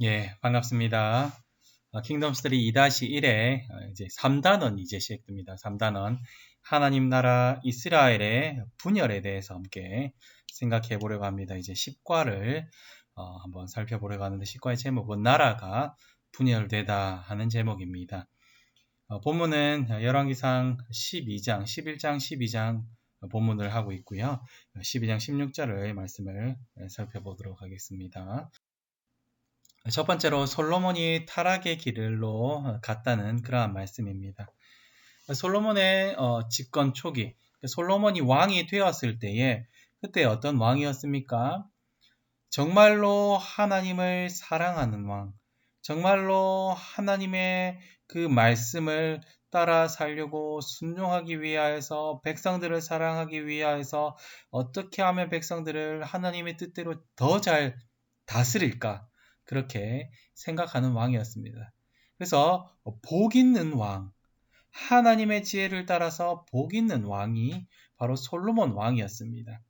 예, 반갑습니다. 킹덤 스토리 2-1에 이제 3단원 이제 시작됩니다. 3단원 하나님 나라 이스라엘의 분열에 대해서 함께 생각해 보려고 합니다. 이제 10과를 어, 한번 살펴보려고 하는데 10과의 제목은 나라가 분열되다 하는 제목입니다. 어, 본문은 열왕기상 12장, 11장, 12장 본문을 하고 있고요. 12장 16절의 말씀을 살펴보도록 하겠습니다. 첫 번째로 솔로몬이 타락의 길로 갔다는 그러한 말씀입니다. 솔로몬의 어, 집권 초기, 솔로몬이 왕이 되었을 때에 그때 어떤 왕이었습니까? 정말로 하나님을 사랑하는 왕, 정말로 하나님의 그 말씀을 따라 살려고 순종하기 위하여서 백성들을 사랑하기 위하여서 어떻게 하면 백성들을 하나님의 뜻대로 더 잘 다스릴까? 그렇게 생각하는 왕이었습니다. 그래서 복 있는 왕, 하나님의 지혜를 따라서 복 있는 왕이 바로 솔로몬 왕이었습니다.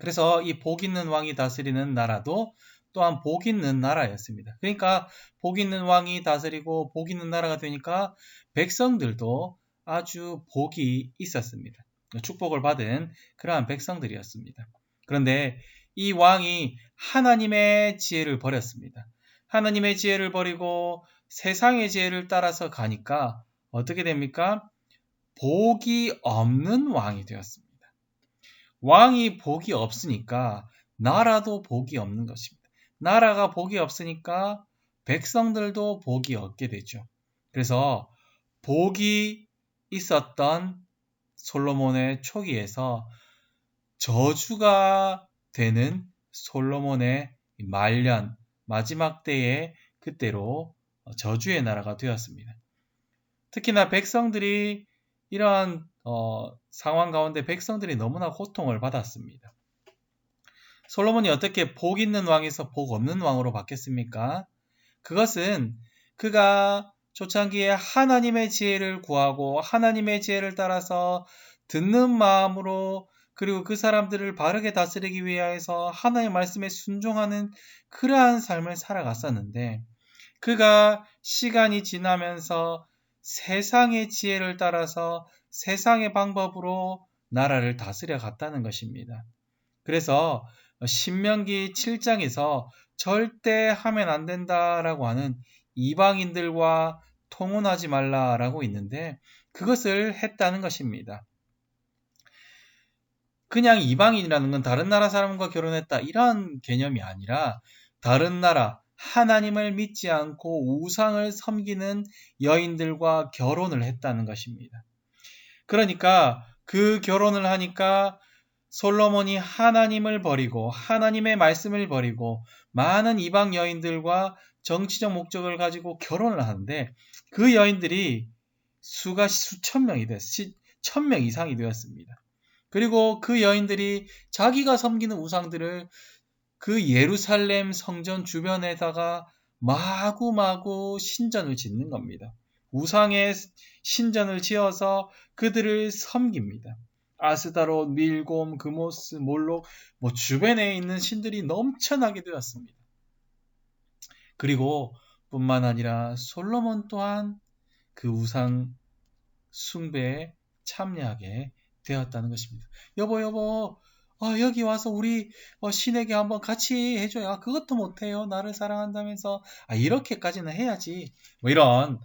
그래서 이 복 있는 왕이 다스리는 나라도 또한 복 있는 나라였습니다. 그러니까 복 있는 왕이 다스리고 복 있는 나라가 되니까 백성들도 아주 복이 있었습니다. 축복을 받은 그러한 백성들이었습니다. 그런데 이 왕이 하나님의 지혜를 버렸습니다. 하나님의 지혜를 버리고 세상의 지혜를 따라서 가니까 어떻게 됩니까? 복이 없는 왕이 되었습니다. 왕이 복이 없으니까 나라도 복이 없는 것입니다. 나라가 복이 없으니까 백성들도 복이 없게 되죠. 그래서 복이 있었던 솔로몬의 초기에서 저주가 되는 솔로몬의 말년 마지막 때에 그때로 저주의 나라가 되었습니다. 특히나 백성들이 이러한 어, 상황 가운데 백성들이 너무나 고통을 받았습니다. 솔로몬이 어떻게 복 있는 왕에서 복 없는 왕으로 바뀌었습니까? 그것은 그가 초창기에 하나님의 지혜를 구하고 하나님의 지혜를 따라서 듣는 마음으로 그리고 그 사람들을 바르게 다스리기 위하여서 하나님의 말씀에 순종하는 그러한 삶을 살아갔었는데 그가 시간이 지나면서 세상의 지혜를 따라서 세상의 방법으로 나라를 다스려 갔다는 것입니다. 그래서 신명기 7장에서 절대 하면 안 된다라고 하는 이방인들과 통혼하지 말라라고 있는데 그것을 했다는 것입니다. 그냥 이방인이라는 건 다른 나라 사람과 결혼했다 이런 개념이 아니라 다른 나라 하나님을 믿지 않고 우상을 섬기는 여인들과 결혼을 했다는 것입니다. 그러니까 그 결혼을 하니까 솔로몬이 하나님을 버리고 하나님의 말씀을 버리고 많은 이방 여인들과 정치적 목적을 가지고 결혼을 하는데 그 여인들이 수가 수천 명이 됐, 천명 이상이 되었습니다. 그리고 그 여인들이 자기가 섬기는 우상들을 그 예루살렘 성전 주변에다가 마구마구 신전을 짓는 겁니다. 우상의 신전을 지어서 그들을 섬깁니다. 아스다롯, 밀곰, 그모스, 몰록, 뭐 주변에 있는 신들이 넘쳐나게 되었습니다. 그리고 뿐만 아니라 솔로몬 또한 그 우상 숭배에 참여하게 되었다는 것입니다. 여보, 여보, 어, 여기 와서 우리 어, 신에게 한번 같이 해줘야 아, 그것도 못해요. 나를 사랑한다면서 아, 이렇게까지는 해야지. 뭐 이런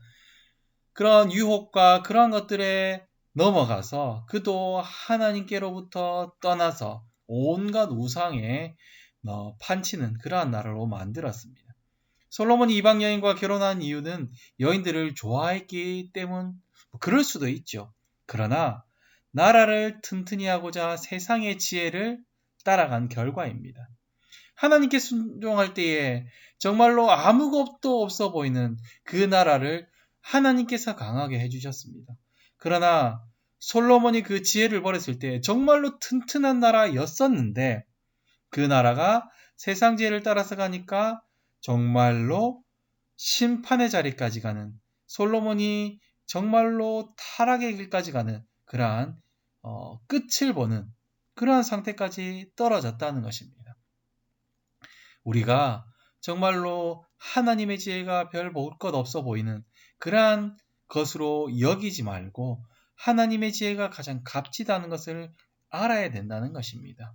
그런 유혹과 그런 것들에 넘어가서 그도 하나님께로부터 떠나서 온갖 우상에 어, 판치는 그러한 나라로 만들었습니다. 솔로몬이 이방 여인과 결혼한 이유는 여인들을 좋아했기 때문 뭐 그럴 수도 있죠. 그러나 나라를 튼튼히 하고자 세상의 지혜를 따라간 결과입니다. 하나님께 순종할 때에 정말로 아무것도 없어 보이는 그 나라를 하나님께서 강하게 해주셨습니다. 그러나 솔로몬이 그 지혜를 버렸을 때 정말로 튼튼한 나라였었는데 그 나라가 세상 지혜를 따라서 가니까 정말로 심판의 자리까지 가는 솔로몬이 정말로 타락의 길까지 가는 그러한 어, 끝을 보는 그러한 상태까지 떨어졌다는 것입니다. 우리가 정말로 하나님의 지혜가 별 볼 것 없어 보이는 그러한 것으로 여기지 말고 하나님의 지혜가 가장 값지다는 것을 알아야 된다는 것입니다.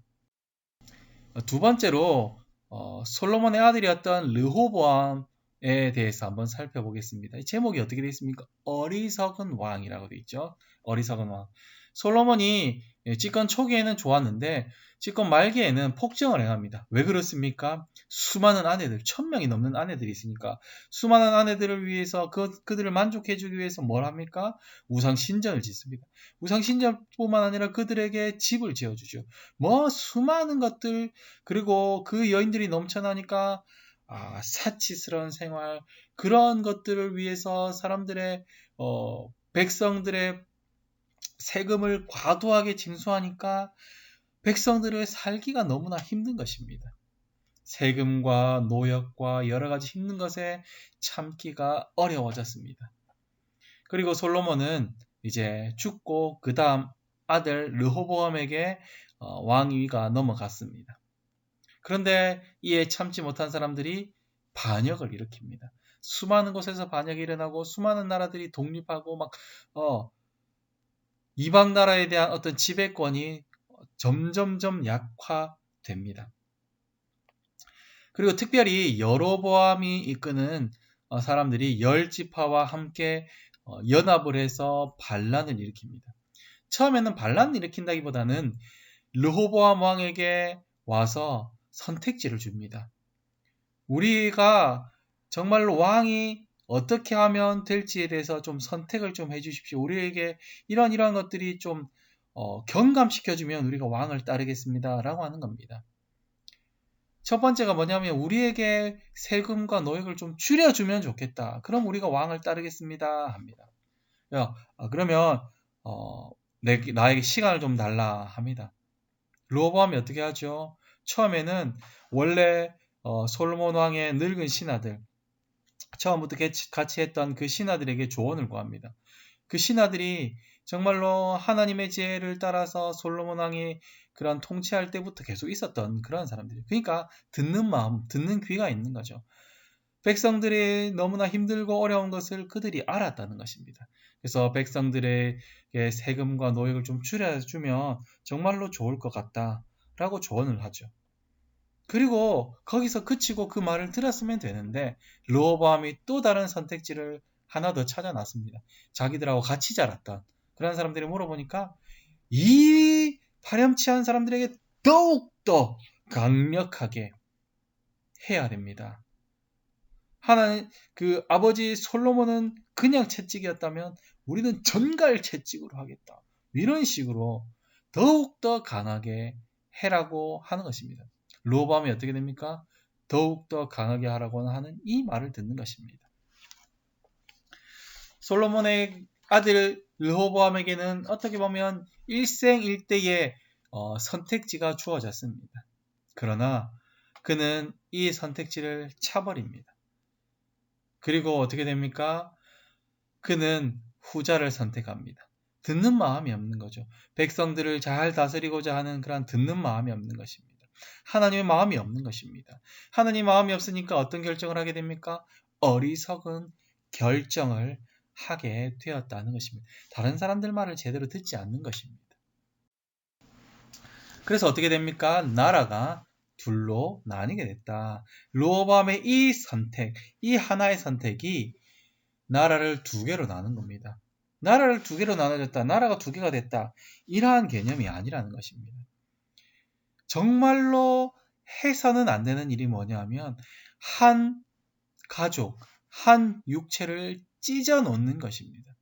두 번째로 어, 솔로몬의 아들이었던 르호보암에 대해서 한번 살펴보겠습니다. 제목이 어떻게 되어 있습니까? 어리석은 왕이라고 되어 있죠. 어리석은 왕. 솔로몬이 집권 초기에는 좋았는데 집권 말기에는 폭정을 행합니다. 왜 그렇습니까? 수많은 아내들, 천 명이 넘는 아내들이 있으니까 수많은 아내들을 위해서 그, 그들을 만족해 주기 위해서 뭘 합니까? 우상 신전을 짓습니다. 우상 신전뿐만 아니라 그들에게 집을 지어주죠. 뭐 수많은 것들 그리고 그 여인들이 넘쳐나니까 아, 사치스러운 생활 그런 것들을 위해서 사람들의 어, 백성들의 세금을 과도하게 징수하니까 백성들의 살기가 너무나 힘든 것입니다. 세금과 노역과 여러 가지 힘든 것에 참기가 어려워졌습니다. 그리고 솔로몬은 이제 죽고 그 다음 아들 르호보암에게 어, 왕위가 넘어갔습니다. 그런데 이에 참지 못한 사람들이 반역을 일으킵니다. 수많은 곳에서 반역이 일어나고 수많은 나라들이 독립하고 막 어, 이방 나라에 대한 어떤 지배권이 점점점 약화됩니다. 그리고 특별히 여로보암이 이끄는 어, 사람들이 열 지파와 함께 어, 연합을 해서 반란을 일으킵니다. 처음에는 반란을 일으킨다기보다는 르호보암 왕에게 와서 선택지를 줍니다. 우리가 정말로 왕이 어떻게 하면 될지에 대해서 좀 선택을 좀 해주십시오. 우리에게 이런 이러한 것들이 좀 어, 경감시켜주면 우리가 왕을 따르겠습니다. 라고 하는 겁니다. 첫 번째가 뭐냐면 우리에게 세금과 노역을 좀 줄여주면 좋겠다. 그럼 우리가 왕을 따르겠습니다. 합니다. 야, 아, 그러면 어, 내, 나에게 시간을 좀 달라 합니다. 로보암이 어떻게 하죠? 처음에는 원래 어, 솔로몬 왕의 늙은 신하들 처음부터 같이 했던 그 신하들에게 조언을 구합니다. 그 신하들이 정말로 하나님의 지혜를 따라서 솔로몬 왕이 그런 통치할 때부터 계속 있었던 그런 사람들이. 그러니까 듣는 마음, 듣는 귀가 있는 거죠. 백성들이 너무나 힘들고 어려운 것을 그들이 알았다는 것입니다. 그래서 백성들에게 세금과 노역을 좀 줄여주면 정말로 좋을 것 같다라고 조언을 하죠. 그리고 거기서 그치고 그 말을 들었으면 되는데 로보암이 또 다른 선택지를 하나 더 찾아놨습니다. 자기들하고 같이 자랐던 그런 사람들이 물어보니까 이 파렴치한 사람들에게 더욱더 강력하게 해야 됩니다. 하나님 그 아버지 솔로몬은 그냥 채찍이었다면 우리는 전갈 채찍으로 하겠다. 이런 식으로 더욱더 강하게 해라고 하는 것입니다. 로밤이 어떻게 됩니까? 더욱더 강하게 하라고 하는 이 말을 듣는 것입니다. 솔로몬의 아들 르호보암에게는 어떻게 보면 일생일대의 어, 선택지가 주어졌습니다. 그러나 그는 이 선택지를 차버립니다. 그리고 어떻게 됩니까? 그는 후자를 선택합니다. 듣는 마음이 없는 거죠. 백성들을 잘 다스리고자 하는 그런 듣는 마음이 없는 것입니다. 하나님의 마음이 없는 것입니다. 하나님 마음이 없으니까 어떤 결정을 하게 됩니까? 어리석은 결정을 하게 되었다는 것입니다. 다른 사람들 말을 제대로 듣지 않는 것입니다. 그래서 어떻게 됩니까? 나라가 둘로 나뉘게 됐다. 로밤의 이 선택, 이 하나의 선택이 나라를 두 개로 나눈 겁니다. 나라를 두 개로 나눠졌다. 나라가 두 개가 됐다. 이러한 개념이 아니라는 것입니다. 정말로 해서는 안 되는 일이 뭐냐면 한 가족, 한 육체를 찢어 놓는 것입니다.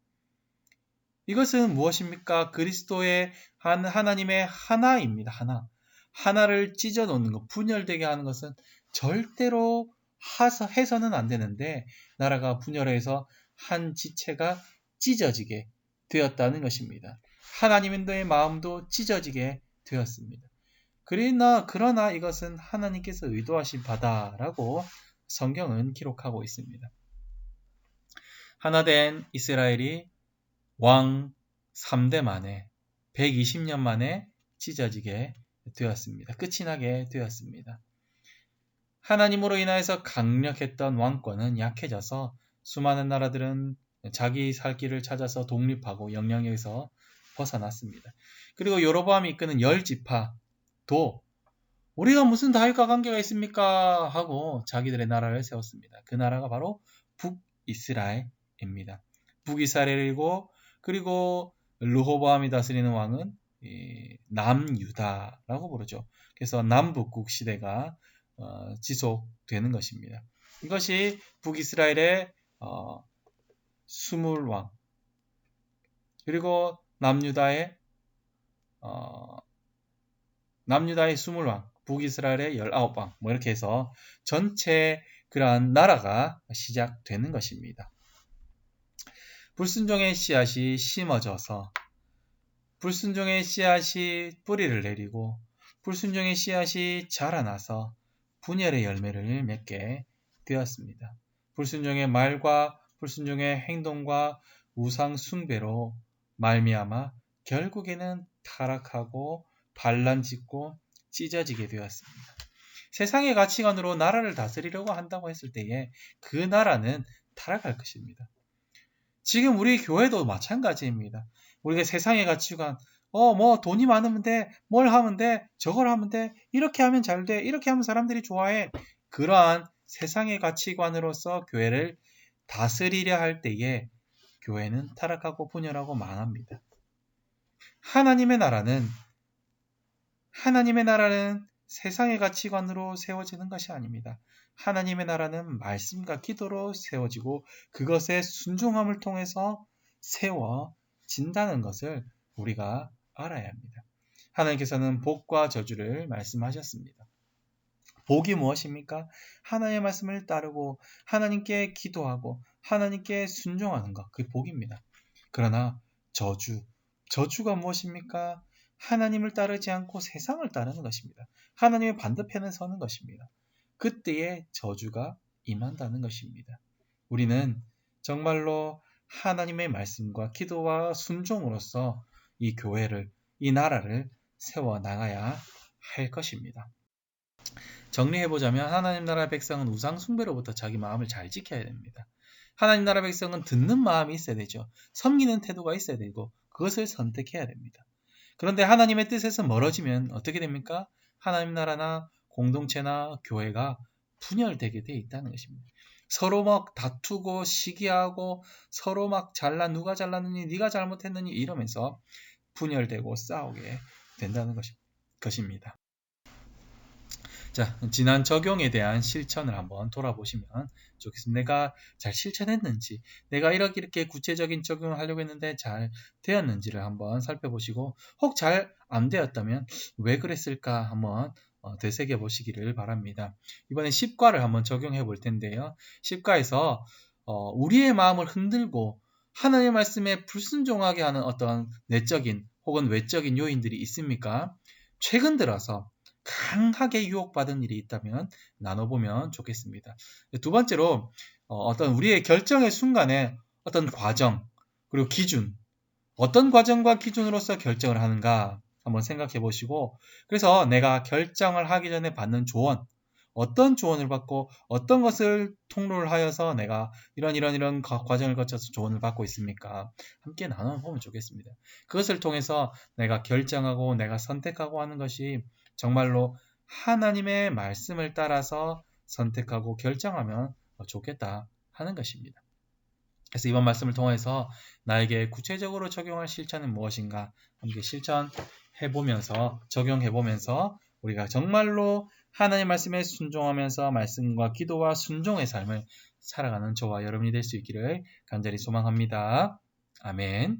이것은 무엇입니까? 그리스도의 한 하나님의 하나입니다. 하나. 하나를 찢어 놓는 것, 분열되게 하는 것은 절대로 하서 해서는 안 되는데 나라가 분열해서 한 지체가 찢어지게 되었다는 것입니다. 하나님의 마음도 찢어지게 되었습니다. 그러나 그러나 이것은 하나님께서 의도하신 바다라고 성경은 기록하고 있습니다. 하나된 이스라엘이 왕 3대 만에 120년 만에 찢어지게 되었습니다. 끝이 나게 되었습니다. 하나님으로 인하여서 강력했던 왕권은 약해져서 수많은 나라들은 자기 살 길을 찾아서 독립하고 영향력에서 벗어났습니다. 그리고 여로보암이 이끄는 열 지파 도 우리가 무슨 다윗과 관계가 있습니까? 하고 자기들의 나라를 세웠습니다. 그 나라가 바로 북이스라엘입니다. 북이스라엘이고 그리고 르호보암이 다스리는 왕은 남유다라고 부르죠. 그래서 남북국 시대가 어, 지속되는 것입니다. 이것이 북이스라엘의 어, 수물왕 그리고 남유다의 어, 남유다의 수물왕 북이스라엘의 열아홉 왕, 뭐 이렇게 해서 전체 그러한 나라가 시작되는 것입니다. 불순종의 씨앗이 심어져서 불순종의 씨앗이 뿌리를 내리고 불순종의 씨앗이 자라나서 분열의 열매를 맺게 되었습니다. 불순종의 말과 불순종의 행동과 우상 숭배로 말미암아 결국에는 타락하고 반란짓고 찢어지게 되었습니다. 세상의 가치관으로 나라를 다스리려고 한다고 했을 때에 그 나라는 타락할 것입니다. 지금 우리 교회도 마찬가지입니다. 우리가 세상의 가치관, 어, 뭐 돈이 많으면 돼, 뭘 하면 돼, 저걸 하면 돼, 이렇게 하면 잘 돼, 이렇게 하면 사람들이 좋아해. 그러한 세상의 가치관으로서 교회를 다스리려 할 때에 교회는 타락하고 분열하고 망합니다. 하나님의 나라는 하나님의 나라는 세상의 가치관으로 세워지는 것이 아닙니다. 하나님의 나라는 말씀과 기도로 세워지고 그것의 순종함을 통해서 세워진다는 것을 우리가 알아야 합니다. 하나님께서는 복과 저주를 말씀하셨습니다. 복이 무엇입니까? 하나님의 말씀을 따르고 하나님께 기도하고 하나님께 순종하는 것, 그 복입니다. 그러나 저주, 저주가 무엇입니까? 하나님을 따르지 않고 세상을 따르는 것입니다. 하나님의 반대편에 서는 것입니다. 그때의 저주가 임한다는 것입니다. 우리는 정말로 하나님의 말씀과 기도와 순종으로서 이 교회를, 이 나라를 세워 나가야 할 것입니다. 정리해보자면 하나님 나라 백성은 우상 숭배로부터 자기 마음을 잘 지켜야 됩니다. 하나님 나라 백성은 듣는 마음이 있어야 되죠. 섬기는 태도가 있어야 되고 그것을 선택해야 됩니다. 그런데 하나님의 뜻에서 멀어지면 어떻게 됩니까? 하나님 나라나 공동체나 교회가 분열되게 돼 있다는 것입니다. 서로 막 다투고 시기하고 서로 막 잘난 누가 잘났느니 네가 잘못했느니 이러면서 분열되고 싸우게 된다는 것입니다. 자, 지난 적용에 대한 실천을 한번 돌아보시면 좋겠습니다. 내가 잘 실천했는지, 내가 이렇게 이렇게 구체적인 적용을 하려고 했는데 잘 되었는지를 한번 살펴보시고, 혹 잘 안 되었다면 왜 그랬을까 한번 어, 되새겨 보시기를 바랍니다. 이번에 10과를 한번 적용해 볼 텐데요. 10과에서 어, 우리의 마음을 흔들고 하나님의 말씀에 불순종하게 하는 어떤 내적인 혹은 외적인 요인들이 있습니까? 최근 들어서 강하게 유혹받은 일이 있다면 나눠보면 좋겠습니다. 두 번째로 어, 떤 우리의 결정의 순간에 어떤 과정 그리고 기준 어떤 과정과 기준으로서 결정을 하는가 한번 생각해 보시고 그래서 내가 결정을 하기 전에 받는 조언 어떤 조언을 받고 어떤 것을 통로를 하여서 내가 이런 이런 이런 과정을 거쳐서 조언을 받고 있습니까? 함께 나눠보면 좋겠습니다. 그것을 통해서 내가 결정하고 내가 선택하고 하는 것이 정말로 하나님의 말씀을 따라서 선택하고 결정하면 좋겠다 하는 것입니다. 그래서 이번 말씀을 통해서 나에게 구체적으로 적용할 실천은 무엇인가 함께 실천해 보면서 적용해 보면서 우리가 정말로 하나님 말씀에 순종하면서 말씀과 기도와 순종의 삶을 살아가는 저와 여러분이 될 수 있기를 간절히 소망합니다. 아멘.